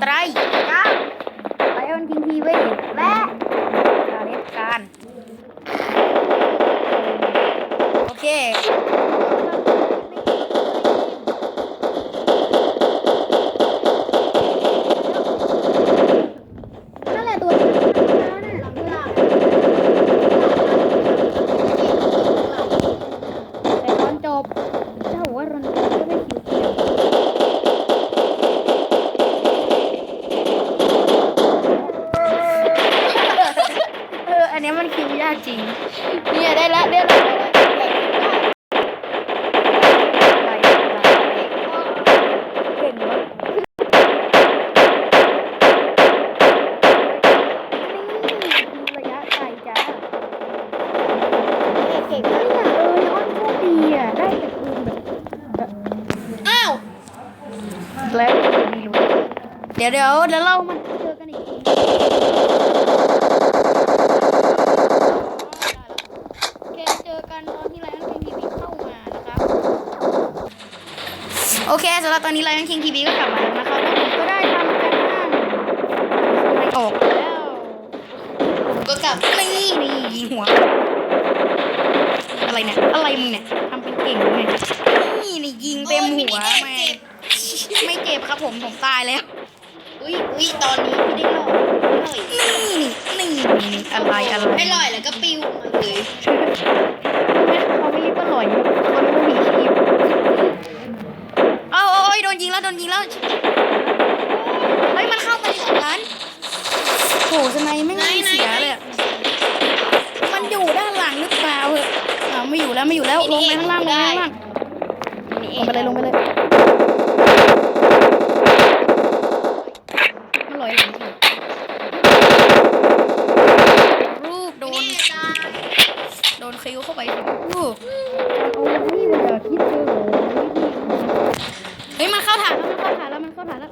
ไตรก้าไลออนคิงทีวีและกาเลสการ โอเค นั่นแหละตัวที่มันแล้วน่ะ แต่ตอนจบเจ้าว่ารอนก็ไม่คิวเกี่ยวเออ อันเนี้ยมันคิวยากจริง เนี่ยได้ละได้ละได้ละไปเก่งมากนี่ระยะไกลจ้า เก่ง เฮ้ มาย ก อะเออย้อนโชคดีอะ ได้แต่คืนแบบ อ้าว แล้วไม่รู้เดี๋ยวเดี๋ยวเดี๋ยวเรามาเจอกันอีกทีโอเคเจอกันตอนที่ไลออนคิงทีวีเข้ามานะครับโอเคสำหรับตอนนี้ไลออนคิงทีวีก็กลับมาแล้วนะครับแล้วผมก็ได้ทำการบ้านไม่ออกแล้วก็กลับนี่นี่ยิงหัว อะไรเนี่ยอะไรมึงเนี่ยทำเป็นเก่งไงนี่นี่ยิงเต็มหัวแม่ไม่เจ็บครับผมผมตายแล้ว อุ้ยอุ้ยตอนนี้ไม่ได้หล่อหน่อยนี่นี่นี่นี่อะไรอะไรไม่ลอยแล้วก็ปิวมาเลยไม่เขาไม่เรียกว่าหลอยเขาเรียกว่าหนีชีพเอาเอาเอโดนยิงแล้วโดนยิงแล้วเฮ้ยมันเข้ามาในร้านโหสไนไม่งเสียเลยมันอยู่ด้านหลังหรือเปล่าเหอะอ้าวไม่อยู่แล้วไม่อยู่แล้วลงไปข้างล่างลงไปข้างล่างลงไปเลยลงไปเลยมันลอยหลังอยู่รูปโด นนี่จ้าโดนคิ้วเข้าไปรูปโอ้ยมันจะคิดเจอเฮ้ยมันเข้าฐานแล้วมันเข้าฐานแล้วมันเข้าฐานแล้ว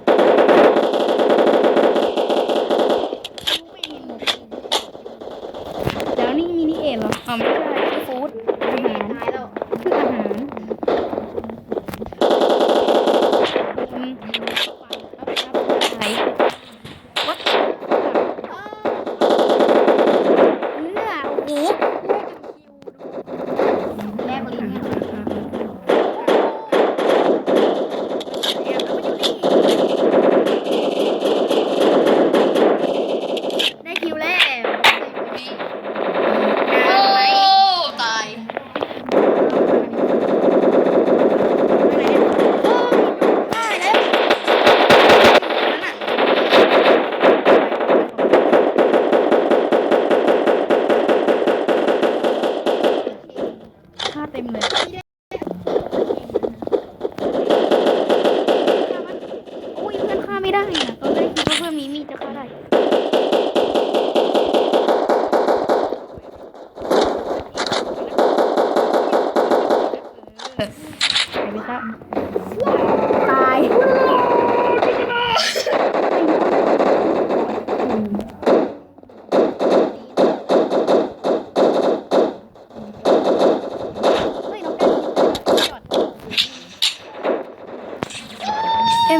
เดี๋ยวนี่มินิเอ็ดเหรออ๋อไม่ใช่คือฟู้ดอาหาร ตายแล้ว คืออาหารอืมไหนวัดเนื้อโอ้โห แลบลิ้นเนี่ย แอบแล้วมันอยู่นี่ได้คิวแล้ว โอ้ตาย ได้แล้วค่าเต็มเลย โอ้ยเพื่อนฆ่าไม่ได้อะตอนแรกคิดว่าเพื่อนมีมีดจะฆ่าได้ เออไปซะตายเฮ้ยน้องได้จอด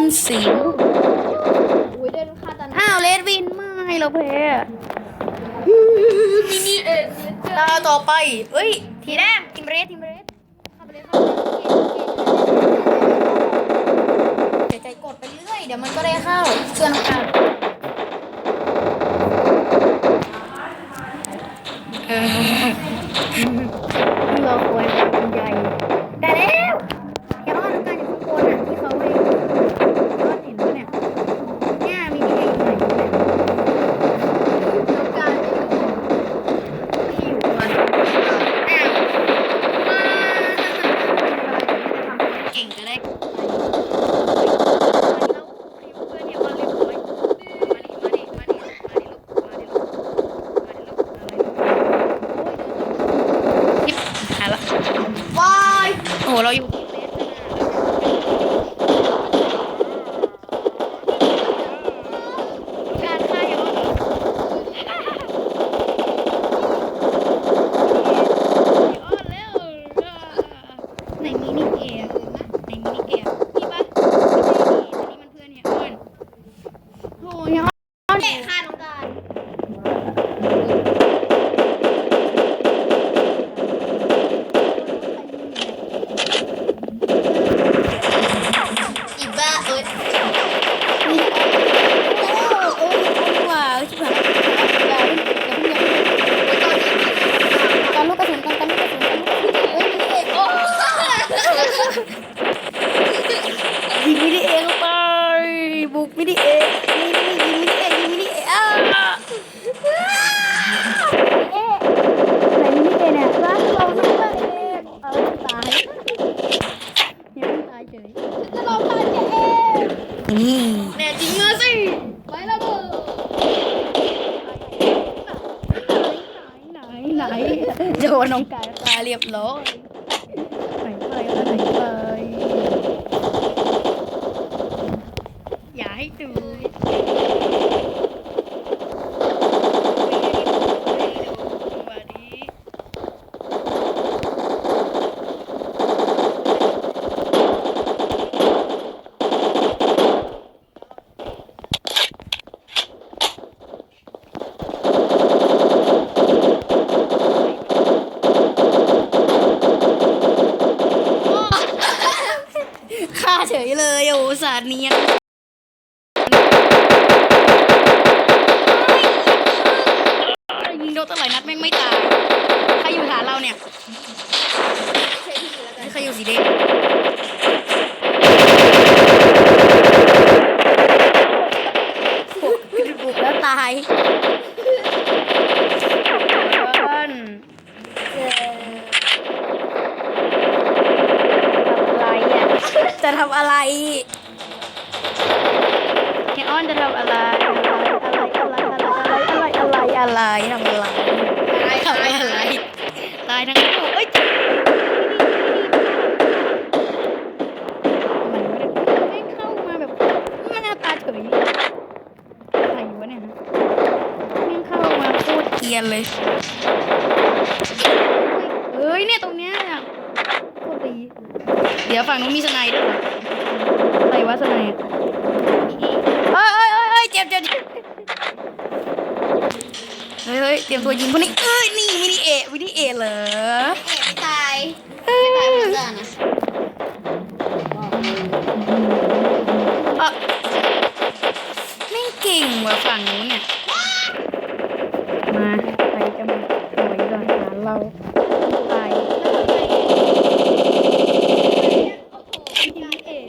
M4 อุ้ยเดินฆ่าตันอ้าวเลดวินไม่เราแพ้อะมินิเอ็ดตาต่อไปเอ้ย ทีแรกทีมเรสทีม เดี๋ยวใจกดไปเรื่อย เดี๋ยวมันก็ได้เข้าเชื่อน้องกันเออ 我了又。 ยตายเรียบร้อยไหนไปแล้วไหนไปอย่าให้ดูฆ่าเฉยเลยโอ้สาด เนียนยิงโดนตั้งหลายนัดแม่งไม่ตาย ใครอยู่ฐานเราเนี่ยใครอยู่สีแดงบุกบุกแล้วตาย ฝั่งนู้นมีสไนด์ด้วยเหรออะไรวะสไนด์อะเอ้ยเอ้ยเอ้ยเอ้ยเจ็บเจ็บเจ็บเฮ้ยเฮ้ยเตรียมตัวยิงพวกนี้เอ้ยนี่มินิเอะมินิเอะเหรอเอ๋ไม่ตายไม่ตายเหมือนกันนะเอะไม่งเก่งว่ะฝั่งนู้นเนี่ย มาใครจะมาถอยก่อนหาเราไปมินิเอะ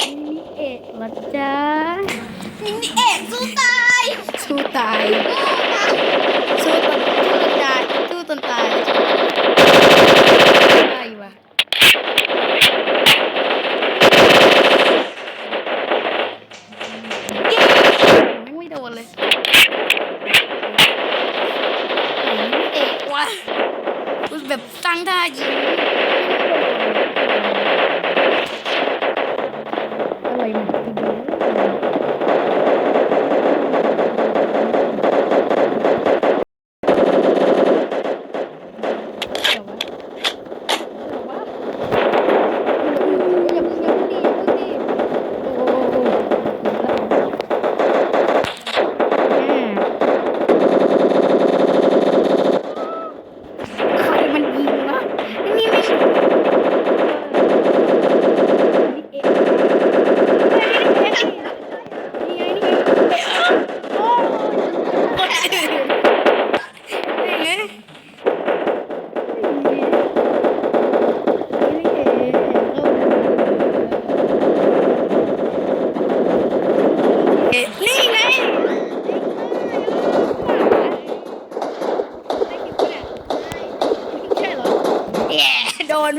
มินิเอะละจ้า มินิ เอ๋สู้ตายสู้ตายสู้ตนสู้ตายสู้ตนตาย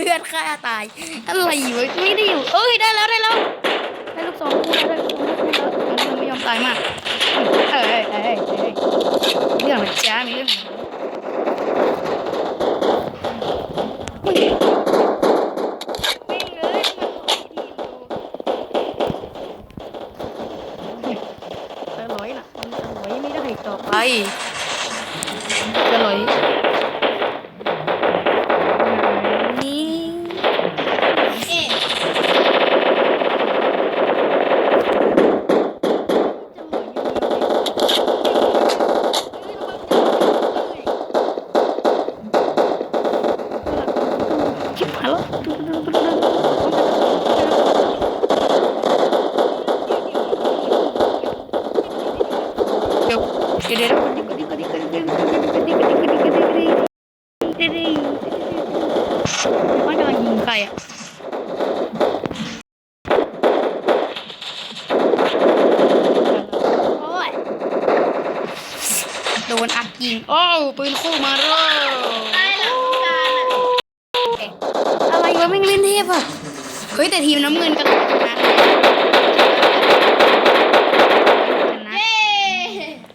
พื่อนฆ่าตาย อะไรวะไม่ได้อยู่เอ้ยได้แล้วได้แล้วได้ลูกสองคู่แล้วได้ลูกสองคู่แล้วยังไม่ยอมตายมากเอ้ยเอ้ยเอ้ยเอ้ยเรื่องนะจ้ามีเรื่องอุ้ย halo? Mana anjing kaya? โดนอัดยิงโอ้ปืนคู่มาเลย อะไรวะแม่งเล่นเทพอะ เฮ้ยแต่ทีมน้ำเงินกันชนะชนะเย้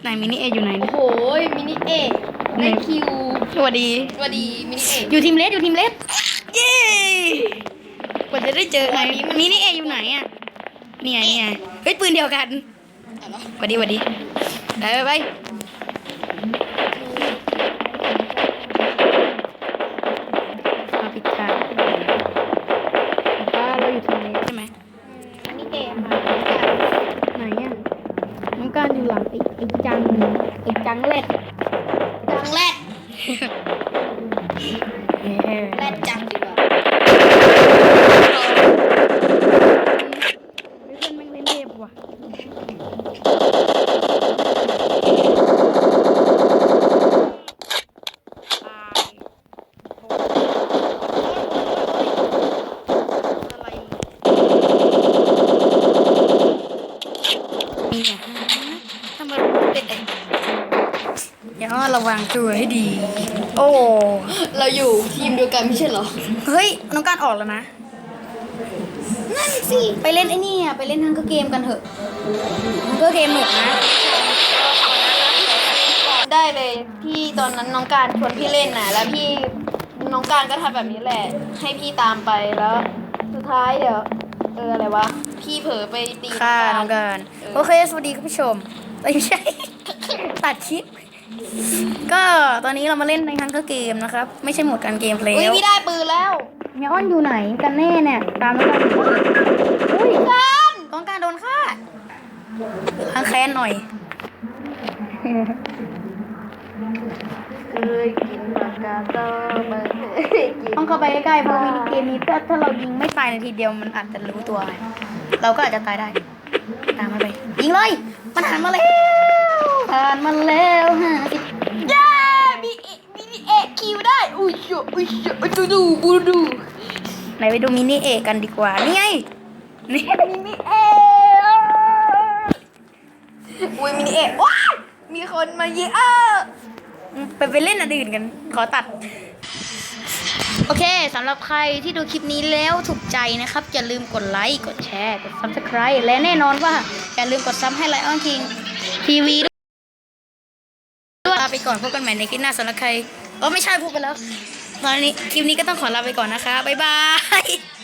ไหนมินิเออยู่ไหน โอ้เนี่ยโหมินิเอกได้คิวสวัสดีสวัสดีมินิเอกอยู่ทีมเลสอยู่ทีมเลสเย้กว่าจะได้เจอไงมินิเออยู่ไหนอะนี่ไงนี่ไงเฮ้ยปืนเดียวกันอะไรวะสวัสดีสวัสดีไปไปไปมาปิดทางป้าเราอยู่ทีมเลสใช่ไหม มินิเอกค่ะ ไหนอะน้องการอยู่หลังไอ้ไอ้จังไอ้จังเล็ด จังแรด เฮ้ย แรดจังดีกว่า เพื่อนแม่งเล่นเทพว่ะ นี่ไงทำไมเป็นไอ้ เดี๋ยวระวังตัวให้ดี โอ้ เราอยู่ทีมเดียวกันไม่ใช่เหรอ เฮ้ย น้องการออกแล้วนะ นั่นสิ ไปเล่นไอ้นี่อะ ไปเล่นฮังเกอร์เกมกันเถอะฮังเกอร์เกมหนุกนะ ได้เลยที่ตอนนั้นน้องการชวนพี่เล่นน่ะแล้วพี่น้องการก็ทำแบบนี้แหละ ให้พี่ตามไปแล้ว สุดท้ายเดี๋ยว เอออะไรวะ พี่เผลอไปตีค่ะน้น้อองงกาการรเออโอเค สวัสดีคุณผู้ชมเอ้ยไม่ใช่ ตัดคลิป ก็ตอนนี้เรามาเล่นในฮังเกอร์เกมนะครับ ไม่ใช่โหมดการเกมเพลอุ้ยย์พี่ได้ปืนแล้วเนียอ้อนอยู่ไหนกันแน่เนี่ยตามน้องการอุ้ยการน้องการโดนฆ่าล้างแค้นหน่อยเคยกินปากกาโต้มาเคยกินต้องเข้าไปใกล้ๆเพราะมินิเกมนี้ถ้าถ้าเรายิงไม่ตายในทีเดียวมันอาจจะรู้ตัวไงเราก็อาจจะตายได้ ตามมาไป ยิงเลย มันหันมาแล้ว ผ่านมาแล้วฮะเย้มีเอมีเอคิวได้ อุ้ยโชอุ้ยโชดูดูบูดูไหนไปดูมินิเอกกันดีกว่า นี่ไง นี่มิเออุ้ยมินิเอว้ายมีคนมาเยอะไปไปเล่นอันอื่นกัน ขอตัด โอเคสำหรับใครที่ดูคลิปนี้แล้วถูกใจนะครับ อย่าลืมกดไลค์ กดแชร์ กด subscribe และแน่นอนว่า อย่าลืมกดซับให้ไลออนคิงทีวีด้วยลา ไปก่อนพบกันใหม่ในคลิปหน้าสำหรับใครเออไม่ใช่พูดไปแล้ว ตอนนี้คลิปนี้ก็ต้องขอลาไปก่อนนะคะบ๊ายบาย